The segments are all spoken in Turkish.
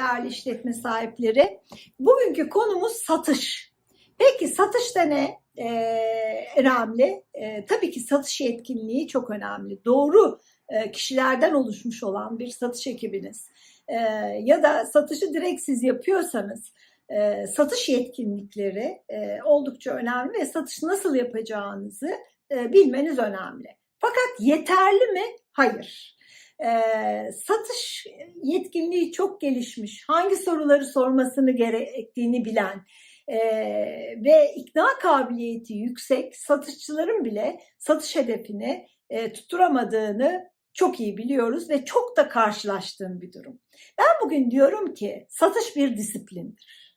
değerli işletme sahipleri. Bugünkü konumuz satış. Peki satışta ne ee, önemli? Ee, tabii ki satış yetkinliği çok önemli. Doğru e, kişilerden oluşmuş olan bir satış ekibiniz e, ya da satışı direkt siz yapıyorsanız e, satış yetkinlikleri e, oldukça önemli ve satış nasıl yapacağınızı e, bilmeniz önemli. Fakat yeterli mi? Hayır. E, satış yetkinliği çok gelişmiş, hangi soruları sormasını gerektiğini bilen e, ve ikna kabiliyeti yüksek satışçıların bile satış hedefini e, tutturamadığını çok iyi biliyoruz ve çok da karşılaştığım bir durum. Ben bugün diyorum ki satış bir disiplindir.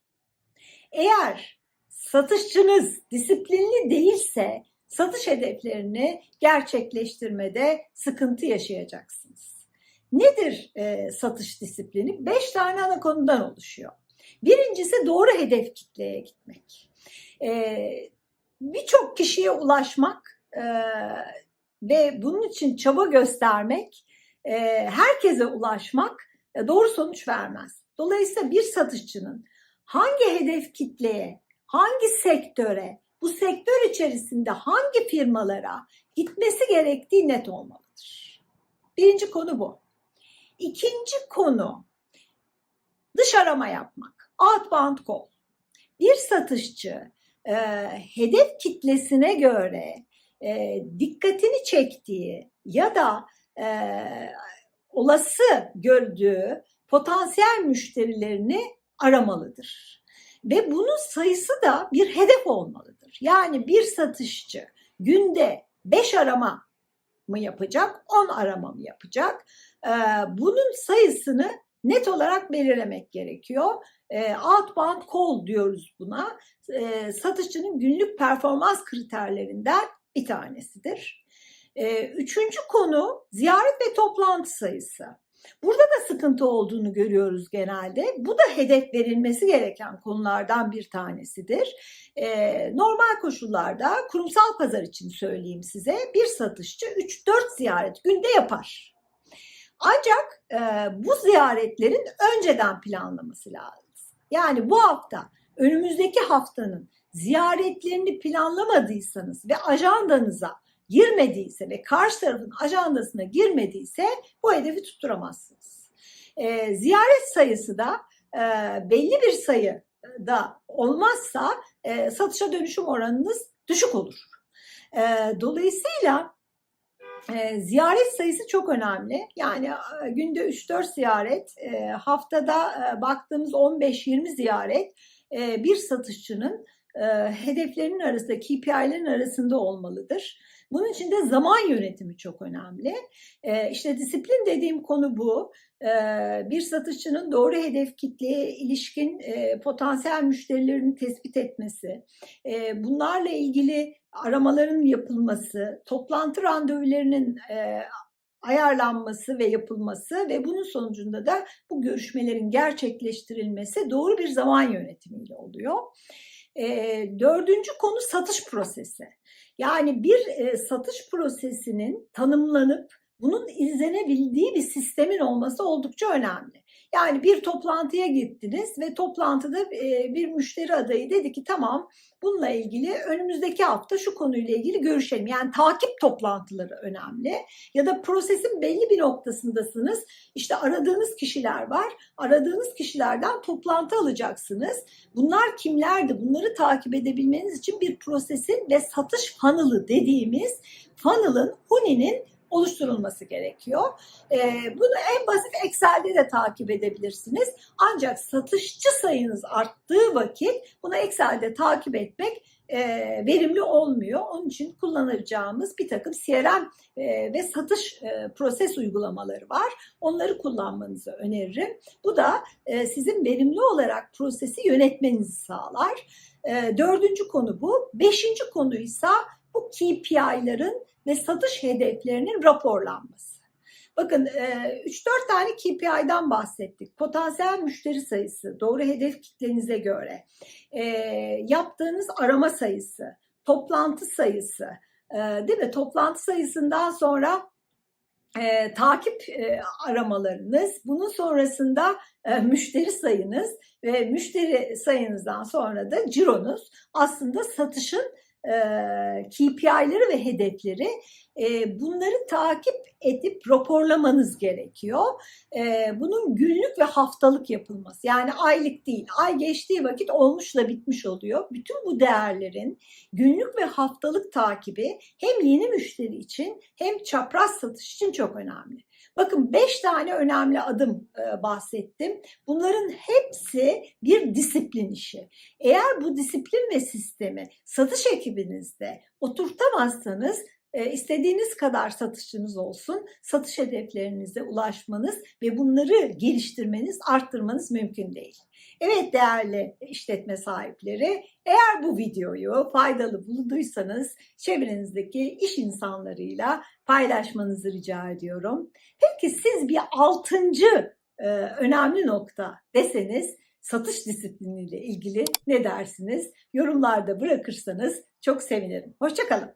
Eğer satışçınız disiplinli değilse satış hedeflerini gerçekleştirmede sıkıntı yaşayacaksınız. Nedir e, satış disiplini? Beş tane ana konudan oluşuyor. Birincisi doğru hedef kitleye gitmek. E, Birçok kişiye ulaşmak e, ve bunun için çaba göstermek, e, herkese ulaşmak e, doğru sonuç vermez. Dolayısıyla bir satışçının hangi hedef kitleye, hangi sektöre, bu sektör içerisinde hangi firmalara gitmesi gerektiği net olmalıdır. Birinci konu bu. İkinci konu dış arama yapmak. Outbound call. Bir satışçı e, hedef kitlesine göre e, dikkatini çektiği ya da e, olası gördüğü potansiyel müşterilerini aramalıdır. Ve bunun sayısı da bir hedef olmalıdır. Yani bir satışçı günde 5 arama mı yapacak, 10 arama mı yapacak? Ee, bunun sayısını net olarak belirlemek gerekiyor. Ee, outbound call diyoruz buna. Ee, satışçının günlük performans kriterlerinden bir tanesidir. Üçüncü konu ziyaret ve toplantı sayısı. Burada da sıkıntı olduğunu görüyoruz genelde. Bu da hedef verilmesi gereken konulardan bir tanesidir. Ee, normal koşullarda kurumsal pazar için söyleyeyim size bir satışçı 3-4 ziyaret günde yapar. Ancak e, bu ziyaretlerin önceden planlaması lazım. Yani bu hafta önümüzdeki haftanın ziyaretlerini planlamadıysanız ve ajandanıza girmediyse ve karşı tarafın ajandasına girmediyse bu hedefi tutturamazsınız. E, ziyaret sayısı da e, belli bir sayı da olmazsa e, satışa dönüşüm oranınız düşük olur. E, dolayısıyla e, ziyaret sayısı çok önemli. Yani e, günde 3-4 ziyaret, e, haftada e, baktığımız 15-20 ziyaret e, bir satışçının e, hedeflerinin arasında, KPI'lerin arasında olmalıdır. Bunun için de zaman yönetimi çok önemli. E, işte disiplin dediğim konu bu. E, bir satışçının doğru hedef kitleye ilişkin e, potansiyel müşterilerini tespit etmesi, e, bunlarla ilgili aramaların yapılması, toplantı randevularının e, ayarlanması ve yapılması ve bunun sonucunda da bu görüşmelerin gerçekleştirilmesi doğru bir zaman yönetimiyle oluyor. E, dördüncü konu satış prosesi. Yani bir e, satış prosesinin tanımlanıp bunun izlenebildiği bir sistemin olması oldukça önemli. Yani bir toplantıya gittiniz ve toplantıda e, bir müşteri adayı dedi ki tamam bununla ilgili önümüzdeki hafta şu konuyla ilgili görüşelim. Yani takip toplantıları önemli. Ya da prosesin belli bir noktasındasınız. İşte aradığınız kişiler var. Aradığınız kişilerden toplantı alacaksınız. Bunlar kimlerdi? Bunları takip edebilmeniz için bir prosesin ve satış funnel'ı dediğimiz funnel'ın, Huni'nin oluşturulması gerekiyor. E, bunu en basit Excel'de de takip edebilirsiniz. Ancak satışçı sayınız arttığı vakit bunu Excel'de takip etmek e, verimli olmuyor. Onun için kullanacağımız bir takım CRM e, ve satış e, proses uygulamaları var. Onları kullanmanızı öneririm. Bu da sizin verimli olarak prosesi yönetmenizi sağlar. Dördüncü konu bu. Beşinci konuysa bu KPI'ların ve satış hedeflerinin raporlanması. Bakın 3-4 tane KPI'den bahsettik. Potansiyel müşteri sayısı, doğru hedef kitlenize göre, yaptığınız arama sayısı, toplantı sayısı, değil mi? Toplantı sayısından sonra e, takip e, aramalarınız, bunun sonrasında e, müşteri sayınız ve müşteri sayınızdan sonra da cironuz aslında satışın e, KPI'leri ve hedefleri bunları takip edip raporlamanız gerekiyor. Bunun günlük ve haftalık yapılması yani aylık değil. Ay geçtiği vakit olmuşla bitmiş oluyor. Bütün bu değerlerin günlük ve haftalık takibi hem yeni müşteri için hem çapraz satış için çok önemli. Bakın 5 tane önemli adım bahsettim. Bunların hepsi bir disiplin işi. Eğer bu disiplin ve sistemi satış ekibinizde oturtamazsanız e, istediğiniz kadar satışınız olsun, satış hedeflerinize ulaşmanız ve bunları geliştirmeniz, arttırmanız mümkün değil. Evet değerli işletme sahipleri, eğer bu videoyu faydalı bulduysanız çevrenizdeki iş insanlarıyla paylaşmanızı rica ediyorum. Peki siz bir altıncı e, önemli nokta deseniz satış disipliniyle ilgili ne dersiniz? Yorumlarda bırakırsanız çok sevinirim. Hoşçakalın.